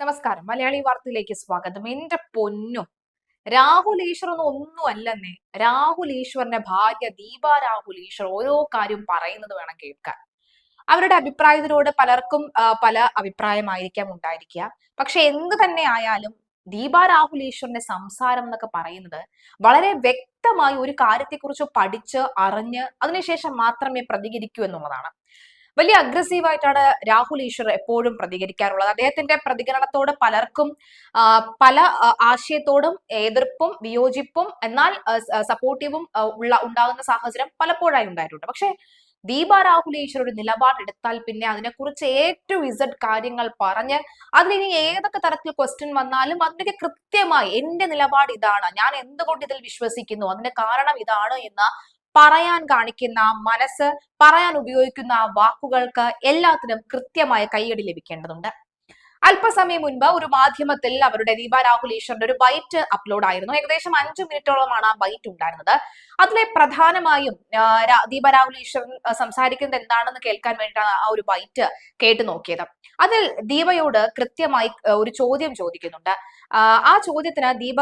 നമസ്കാരം. മലയാളി വാർത്തയിലേക്ക് സ്വാഗതം. എന്റെ പൊന്നും രാഹുൽ ഈശ്വർ ഒന്നും ഒന്നും അല്ലെന്നേ രാഹുൽ ഈശ്വറിന്റെ ഭാര്യ ദീപ രാഹുൽ ഈശ്വർ ഓരോ കാര്യം പറയുന്നത് വേണം കേൾക്കാൻ. അവരുടെ അഭിപ്രായത്തിനോട് പലർക്കും പല അഭിപ്രായമായിരിക്കാം ഉണ്ടായിരിക്കുക. പക്ഷെ എന്ത് തന്നെ ആയാലും ദീപ രാഹുൽ ഈശ്വറിന്റെ സംസാരം എന്നൊക്കെ പറയുന്നത് വളരെ വ്യക്തമായി ഒരു കാര്യത്തെക്കുറിച്ച് പഠിച്ച് അറിഞ്ഞ് അതിനുശേഷം മാത്രമേ പ്രതികരിക്കൂ എന്നുള്ളതാണ്. വലിയ അഗ്രസീവ് ആയിട്ടാണ് രാഹുൽ ഈശ്വർ എപ്പോഴും പ്രതികരിക്കാറുള്ളത്. അദ്ദേഹത്തിന്റെ പ്രതികരണത്തോട് പലർക്കും പല ആശയത്തോടും എതിർപ്പും വിയോജിപ്പും എന്നാൽ സപ്പോർട്ടീവും ഉള്ള ഉണ്ടാകുന്ന സാഹചര്യം പലപ്പോഴായി ഉണ്ടായിട്ടുണ്ട്. പക്ഷേ ദീപ രാഹുൽ ഈശ്വർ ഒരു നിലപാടെടുത്താൽ പിന്നെ അതിനെക്കുറിച്ച് ഏറ്റവും ഇസഡ് കാര്യങ്ങൾ പറഞ്ഞ് അതിലിനി ഏതൊക്കെ തരത്തിൽ ക്വസ്റ്റ്യൻ വന്നാലും അതിനൊക്കെ കൃത്യമായി എന്റെ നിലപാട് ഇതാണ്. ഞാൻ എന്തുകൊണ്ട് ഇതിൽ വിശ്വസിക്കുന്നു? അതിന്റെ കാരണം ഇതാണ് എന്ന് പറയാൻ കാണിക്കുന്ന മനസ്സ് പറയാൻ ഉപയോഗിക്കുന്ന വാക്കുകൾക്ക് എല്ലാത്തിനും കൃത്യമായ കൈയടി ലഭിക്കേണ്ടതുണ്ട്. അല്പസമയം മുൻപ് ഒരു മാധ്യമത്തിൽ അവരുടെ ദീപ രാഹുൽ ഈശ്വറിന്റെ ഒരു ബൈറ്റ് അപ്ലോഡ് ആയിരുന്നു. ഏകദേശം അഞ്ചു മിനിറ്റോളമാണ് ആ ബൈറ്റ് ഉണ്ടായിരുന്നത്. അതിലെ പ്രധാനമായും ദീപ രാഹുൽ ഈശ്വരൻ സംസാരിക്കുന്നത് എന്താണെന്ന് കേൾക്കാൻ വേണ്ടിയിട്ടാണ് ആ ഒരു ബൈറ്റ് കേട്ടു നോക്കിയത്. അതിൽ ദീപയോട് കൃത്യമായി ഒരു ചോദ്യം ചോദിക്കുന്നുണ്ട്. ആ, ആ ചോദ്യത്തിന് ദീപ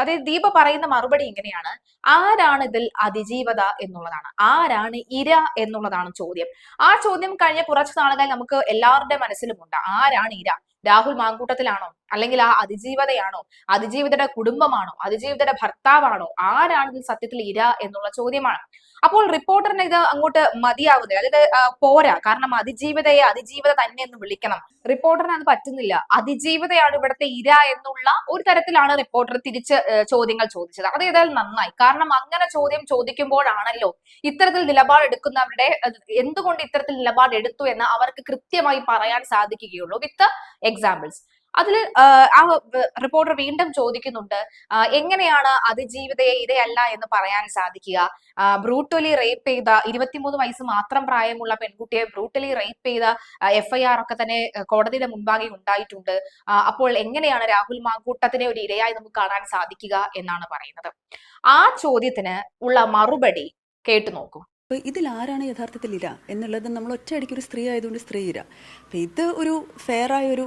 അതായത് ദീപ പറയുന്ന മറുപടി ഇങ്ങനെയാണ്. ആരാണ് ഇതിൽ അതിജീവത എന്നുള്ളതാണ്. ആരാണ് ഇര എന്നുള്ളതാണ് ചോദ്യം. ആ ചോദ്യം കഴിഞ്ഞ കുറച്ച് നാളുകളായി നമുക്ക് എല്ലാവരുടെ മനസ്സിലുമുണ്ട് ആരാണ് ഇര രാഹുൽ മാങ്കൂട്ടത്തിലാണോ? അല്ലെങ്കിൽ ആ അതിജീവതയാണോ? അതിജീവിതയുടെ കുടുംബമാണോ? അതിജീവിതയുടെ ഭർത്താവാണോ? ആരാണ് സത്യത്തിൽ ഇര എന്നുള്ള ചോദ്യമാണ്. അപ്പോൾ റിപ്പോർട്ടറിന് ഇത് അങ്ങോട്ട് മതിയാവുന്നില്ല. അതായത് പോരാ. കാരണം അതിജീവിതയെ അതിജീവിത തന്നെ എന്ന് വിളിക്കണം. റിപ്പോർട്ടറിന് അത് പറ്റുന്നില്ല. അതിജീവിതയാണ് ഇവിടുത്തെ ഇര എന്നുള്ള ഒരു തരത്തിലാണ് റിപ്പോർട്ടർ തിരിച്ച് ചോദ്യങ്ങൾ ചോദിച്ചത്. അത് ഏതായാലും നന്നായി. കാരണം അങ്ങനെ ചോദ്യം ചോദിക്കുമ്പോഴാണല്ലോ ഇത്തരത്തിൽ നിലപാടെടുക്കുന്നവരുടെ എന്തുകൊണ്ട് ഇത്തരത്തിൽ നിലപാടെടുത്തു എന്ന് അവർക്ക് കൃത്യമായി പറയാൻ സാധിക്കുകയുള്ളൂ വിത്ത് എക്സാമ്പിൾസ്. അതിൽ ആ റിപ്പോർട്ടർ വീണ്ടും ചോദിക്കുന്നുണ്ട് എങ്ങനെയാണ് അതിജീവിതയെ ഇരയല്ല എന്ന് പറയാൻ സാധിക്കുക? ബ്രൂട്ടലി റേപ്പ് ചെയ്ത ഇരുപത്തിമൂന്ന് വയസ്സ് മാത്രം പ്രായമുള്ള പെൺകുട്ടിയെ ബ്രൂട്ടലി റേപ്പ് ചെയ്ത എഫ്ഐആർ ഒക്കെ തന്നെ കോടതിയുടെ മുൻപാകെ ഉണ്ടായിട്ടുണ്ട്. അപ്പോൾ എങ്ങനെയാണ് രാഹുൽ മാങ്കൂട്ടത്തിനെ ഒരു ഇരയായി നമുക്ക് കാണാൻ സാധിക്കുക എന്നാണ് പറയുന്നത്. ആ ചോദ്യത്തിന് ഉള്ള മറുപടി കേട്ടു നോക്കൂ. അപ്പോൾ ഇതിൽ ആരാണ് യഥാർത്ഥത്തിൽ ഇര? എന്നുള്ളത് നമ്മൾ ഒറ്റയടിക്ക് ഒരു സ്ത്രീ ആയതുകൊണ്ട് സ്ത്രീ ഇര. അപ്പം ഇത് ഒരു ഫെയറായ ഒരു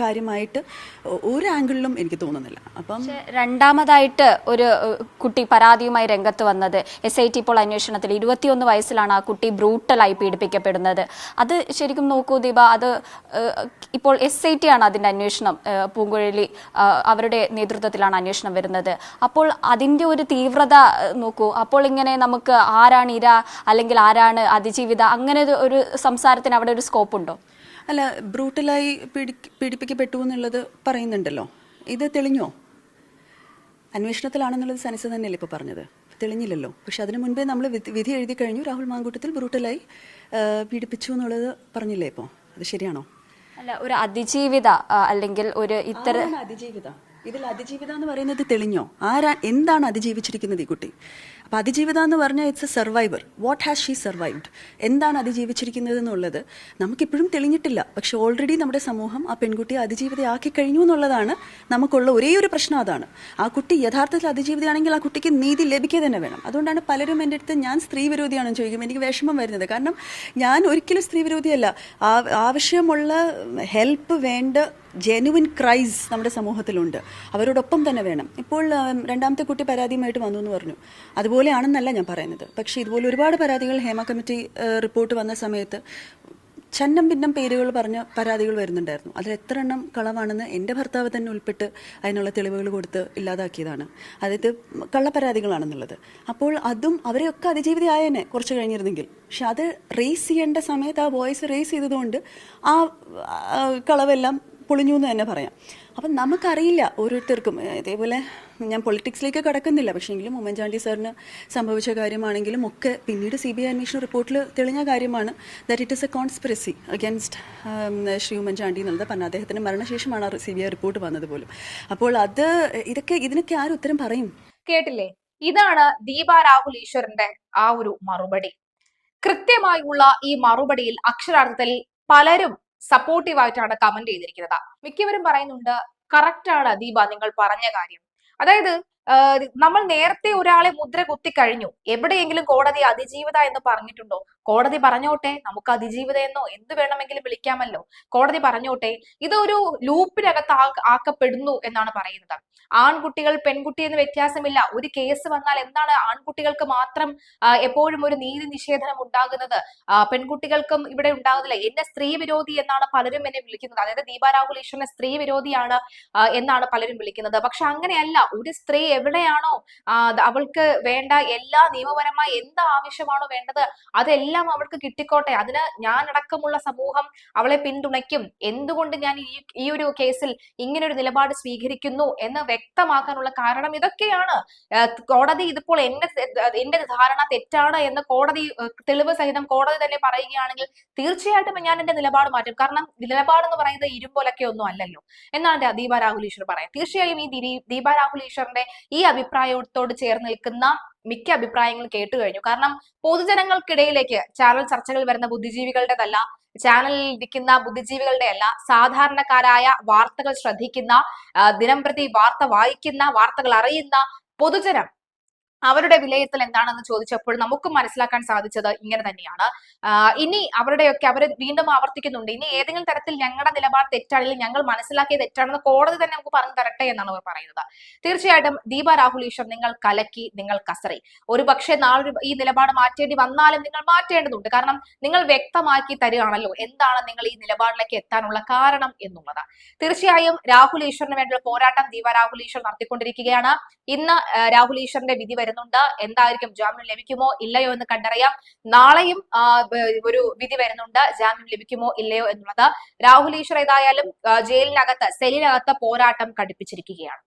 കാര്യമായിട്ട് ഒരു ആംഗിളിലും എനിക്ക് തോന്നുന്നില്ല. അപ്പം രണ്ടാമതായിട്ട് ഒരു കുട്ടി പരാതിയുമായി രംഗത്ത് വന്നത് എസ് ഐ ടി ഇപ്പോൾ അന്വേഷണത്തിൽ ഇരുപത്തിയൊന്ന് വയസ്സിലാണ് ആ കുട്ടി ബ്രൂട്ടലായി പീഡിപ്പിക്കപ്പെടുന്നത്. അത് ശരിക്കും നോക്കൂ ദീപ അത് ഇപ്പോൾ എസ് ഐ ടി ആണ് അതിന്റെ അന്വേഷണം പൂങ്കുഴലി അവരുടെ നേതൃത്വത്തിലാണ് അന്വേഷണം വരുന്നത്. അപ്പോൾ അതിന്റെ ഒരു തീവ്രത നോക്കൂ അപ്പോൾ ഇങ്ങനെ നമുക്ക് ആരാണ് ഇര അല്ലെങ്കിൽ ആരാണ് അതിജീവിത അങ്ങനെ ഒരു സംസാരത്തിന് അവിടെ ഒരു സ്കോപ്പ് ഉണ്ടോ? അല്ല ബ്രൂട്ടലായി പീഡി പീഡിപ്പിക്കപ്പെട്ടു എന്നുള്ളത് പറയുന്നുണ്ടല്ലോ. ഇത് തെളിഞ്ഞോ? അന്വേഷണത്തിലാണെന്നുള്ളത് സനസ് തന്നെയല്ലേ ഇപ്പോൾ പറഞ്ഞത്. തെളിഞ്ഞില്ലല്ലോ. പക്ഷെ അതിനു മുൻപേ നമ്മൾ വിധി എഴുതി കഴിഞ്ഞു. രാഹുൽ മാങ്കൂട്ടത്തിൽ ബ്രൂട്ടലായി പീഡിപ്പിച്ചു എന്നുള്ളത് പറഞ്ഞില്ലേ ഇപ്പോൾ അത് ശരിയാണോ? അല്ല ഒരു അതിജീവിത അല്ലെങ്കിൽ ഒരു ഇത്തരം അതിജീവിത? ഇതിൽ അതിജീവിത എന്ന് പറയുന്നത് തെളിഞ്ഞോ? ആരാ എന്താണ് അതിജീവിച്ചിരിക്കുന്നത് ഈ കുട്ടി? അപ്പൊ അതിജീവിത എന്ന് പറഞ്ഞാൽ it's a survivor what has she survived എന്താണ് അതിജീവിച്ചിരിക്കുന്നത് എന്നുള്ളത് നമുക്കിപ്പോഴും തെളിഞ്ഞിട്ടില്ല. പക്ഷേ ഓൾറെഡി നമ്മുടെ സമൂഹം ആ പെൺകുട്ടിയെ അതിജീവിതയാക്കി കഴിഞ്ഞു എന്നുള്ളതാണ് നമുക്കുള്ള ഒരേ ഒരു പ്രശ്നം അതാണ്. ആ കുട്ടി യഥാർത്ഥത്തിൽ അതിജീവിതയാണെങ്കിൽ ആ കുട്ടിക്ക് നീതി ലഭിക്കുക തന്നെ വേണം. അതുകൊണ്ടാണ് പലരും എന്റെ അടുത്ത് ഞാൻ സ്ത്രീ വിരോധിയാണെന്ന് ചോദിക്കും എനിക്ക് വിഷമം വരുന്നത്. കാരണം ഞാൻ ഒരിക്കലും സ്ത്രീ വിരോധിയല്ല. ആവശ്യമുള്ള ഹെൽപ്പ് വേണ്ട ജെനുവിൻ ക്രൈസ് നമ്മുടെ സമൂഹത്തിലുണ്ട്. അവരോടൊപ്പം തന്നെ വേണം. ഇപ്പോൾ രണ്ടാമത്തെ കുട്ടി പരാതിയുമായിട്ട് വന്നു എന്ന് പറഞ്ഞു. അതുപോലെയാണെന്നല്ല ഞാൻ പറയുന്നത്. പക്ഷേ ഇതുപോലെ ഒരുപാട് പരാതികൾ ഹേമ കമ്മിറ്റി റിപ്പോർട്ട് വന്ന സമയത്ത് ചന്നം ഭിന്നം പേരുകൾ പറഞ്ഞ പരാതികൾ വരുന്നുണ്ടായിരുന്നു. അതിൽ എത്ര എണ്ണം കളവാണെന്ന് എന്റെ ഭർത്താവ് തന്നെ ഉൾപ്പെട്ട് അതിനുള്ള തെളിവുകൾ കൊടുത്ത് ഇല്ലാതാക്കിയതാണ്. അതായത് കള്ളപ്പരാതികളാണെന്നുള്ളത് അപ്പോൾ അതും അവരെയൊക്കെ അതിജീവിതയായേനെ കുറച്ച് കഴിഞ്ഞിരുന്നെങ്കിൽ. പക്ഷെ അത് റേസ് ചെയ്യേണ്ട സമയത്ത് ആ വോയിസ് റേസ് ചെയ്തതുകൊണ്ട് ആ, കളവെല്ലാം പൊളിഞ്ഞു എന്ന് തന്നെ പറയാം. അപ്പം നമുക്കറിയില്ല ഓരോരുത്തർക്കും. ഇതേപോലെ ഞാൻ പൊളിറ്റിക്സിലേക്ക് കടക്കുന്നില്ല. പക്ഷേ എങ്കിലും ഉമ്മൻചാണ്ടി സാറിന് സംഭവിച്ച കാര്യമാണെങ്കിലും ഒക്കെ പിന്നീട് സി ബി ഐ അന്വേഷണ റിപ്പോർട്ടിൽ തെളിഞ്ഞ കാര്യമാണ്. That it is a conspiracy against Shri Oommen Chandy എന്നുള്ളത് പറഞ്ഞു അദ്ദേഹത്തിന് മരണശേഷമാണ് സി ബി ഐ റിപ്പോർട്ട് വന്നത് പോലും. അപ്പോൾ അത് ഇതൊക്കെ ഇതിനൊക്കെ ആരും ഉത്തരം പറയും? കേട്ടില്ലേ? ഇതാണ് ദീപ രാഹുൽ ഈശ്വരന്റെ ആ ഒരു മറുപടി. കൃത്യമായുള്ള ഈ മറുപടിയിൽ അക്ഷരാർത്ഥത്തിൽ പലരും സപ്പോർട്ടീവ് ആയിട്ടാണ് കമന്റ് ചെയ്തിരിക്കുന്നത്. മിക്കവരും പറയുന്നുണ്ട് കറക്റ്റ് ആണ് ദീപ നിങ്ങൾ പറഞ്ഞ കാര്യം. അതായത് നമ്മൾ നേരത്തെ ഒരാളെ മുദ്ര കുത്തി കഴിഞ്ഞു. എവിടെയെങ്കിലും കോടതി അതിജീവിത എന്ന് പറഞ്ഞിട്ടുണ്ടോ? കോടതി പറഞ്ഞോട്ടെ നമുക്ക് അതിജീവിത എന്നോ എന്ത് വേണമെങ്കിലും വിളിക്കാമല്ലോ. കോടതി പറഞ്ഞോട്ടെ ഇതൊരു ലൂപ്പിനകത്ത് ആക്കപ്പെടുന്നു എന്നാണ് പറയുന്നത്. ആൺകുട്ടികൾ പെൺകുട്ടി എന്ന് വ്യത്യാസമില്ല. ഒരു കേസ് വന്നാൽ എന്താണ് ആൺകുട്ടികൾക്ക് മാത്രം എപ്പോഴും ഒരു നീതി നിഷേധനം ഉണ്ടാകുന്നത്? പെൺകുട്ടികൾക്കും ഇവിടെ ഉണ്ടാകുന്നില്ല. എന്നെ സ്ത്രീ വിരോധി എന്നാണ് പലരും എന്നെ വിളിക്കുന്നത്. അതായത് ദീപ രാഹുൽ ഈശ്വരനെ സ്ത്രീ വിരോധിയാണ് എന്നാണ് പലരും വിളിക്കുന്നത്. പക്ഷെ അങ്ങനെയല്ല. ഒരു സ്ത്രീ എവിടെയാണോ അവൾക്ക് വേണ്ട എല്ലാ നിയമപരമായ എന്ത് ആവശ്യമാണോ വേണ്ടത് അതെല്ലാം അവൾക്ക് കിട്ടിക്കോട്ടെ. അതിന് ഞാൻ അടക്കമുള്ള സമൂഹം അവളെ പിന്തുണയ്ക്കും. എന്തുകൊണ്ട് ഞാൻ ഈ ഒരു കേസിൽ ഇങ്ങനെ ഒരു നിലപാട് സ്വീകരിക്കുന്നു എന്ന് വ്യക്തമാക്കാനുള്ള കാരണം ഇതൊക്കെയാണ്. കോടതി ഇതിപ്പോൾ എന്റെ എന്റെ ധാരണ തെറ്റാണ് എന്ന് കോടതി തെളിവ് സഹിതം കോടതി തന്നെ പറയുകയാണെങ്കിൽ തീർച്ചയായിട്ടും ഞാൻ എന്റെ നിലപാട് മാറ്റും. കാരണം നിലപാട് എന്ന് പറയുന്നത് ഇരുമ്പോലൊക്കെ ഒന്നും അല്ലല്ലോ. എന്നാണ് ദീപ രാഹുൽ ഈശ്വർ പറയാം തീർച്ചയായും ഈ ദീപ രാഹുൽ ഈശ്വറിന്റെ ഈ അഭിപ്രായത്തോട് ചേർന്ന് നിൽക്കുന്ന മിക്ക അഭിപ്രായങ്ങൾ കേട്ടു കഴിഞ്ഞു. കാരണം പൊതുജനങ്ങൾക്കിടയിലേക്ക് ചാനൽ ചർച്ചകൾ വരുന്ന ബുദ്ധിജീവികളുടേതല്ല ചാനലിൽ ഇരിക്കുന്ന ബുദ്ധിജീവികളുടെ അല്ല സാധാരണക്കാരായ വാർത്തകൾ ശ്രദ്ധിക്കുന്ന ദിനംപ്രതി വാർത്ത വായിക്കുന്ന വാർത്തകൾ അറിയുന്ന പൊതുജനം അവരുടെ വിലയിരുത്തൽ എന്താണെന്ന് ചോദിച്ചപ്പോൾ നമുക്ക് മനസ്സിലാക്കാൻ സാധിച്ചത് ഇങ്ങനെ തന്നെയാണ്. ഇനി അവരുടെയൊക്കെ അവർ വീണ്ടും ആവർത്തിക്കുന്നുണ്ട്. ഇനി ഏതെങ്കിലും തരത്തിൽ ഞങ്ങളുടെ നിലപാട് തെറ്റാണെങ്കിൽ ഞങ്ങൾ മനസ്സിലാക്കിയ തെറ്റാണെന്ന് കോടതി തന്നെ നമുക്ക് പറഞ്ഞു തരട്ടെ എന്നാണ് അവർ പറയുന്നത്. തീർച്ചയായിട്ടും ദീപ രാഹുൽ ഈശ്വർ നിങ്ങൾ കലക്കി നിങ്ങൾ കസറി. ഒരു പക്ഷേ നാളെ ഈ നിലപാട് മാറ്റേണ്ടി വന്നാലും നിങ്ങൾ മാറ്റേണ്ടതുണ്ട്. കാരണം നിങ്ങൾ വ്യക്തമാക്കി തരികയാണല്ലോ എന്താണ് നിങ്ങൾ ഈ നിലപാടിലേക്ക് എത്താനുള്ള കാരണം എന്നുള്ളത്. തീർച്ചയായും രാഹുൽ ഈശ്വറിന് വേണ്ടിയുള്ള പോരാട്ടം ദീപ രാഹുൽ ഈശ്വർ നടത്തിക്കൊണ്ടിരിക്കുകയാണ്. ഇന്ന് രാഹുൽ ഈശ്വറിന്റെ വിധി വരുന്നുണ്ട്. എന്തായിരിക്കും? ജാമ്യം ലഭിക്കുമോ? ഇല്ലയോ എന്ന് കണ്ടറിയാം. നാളെയും ഒരു വിധി വരുന്നുണ്ട്. ജാമ്യം ലഭിക്കുമോ? ഇല്ലയോ എന്നുള്ളത് രാഹുൽ ഈശ്വർ ഏതായാലും ജയിലിനകത്ത് സെല്ലിനകത്ത് പോരാട്ടം കടുപ്പിച്ചിരിക്കുകയാണ്.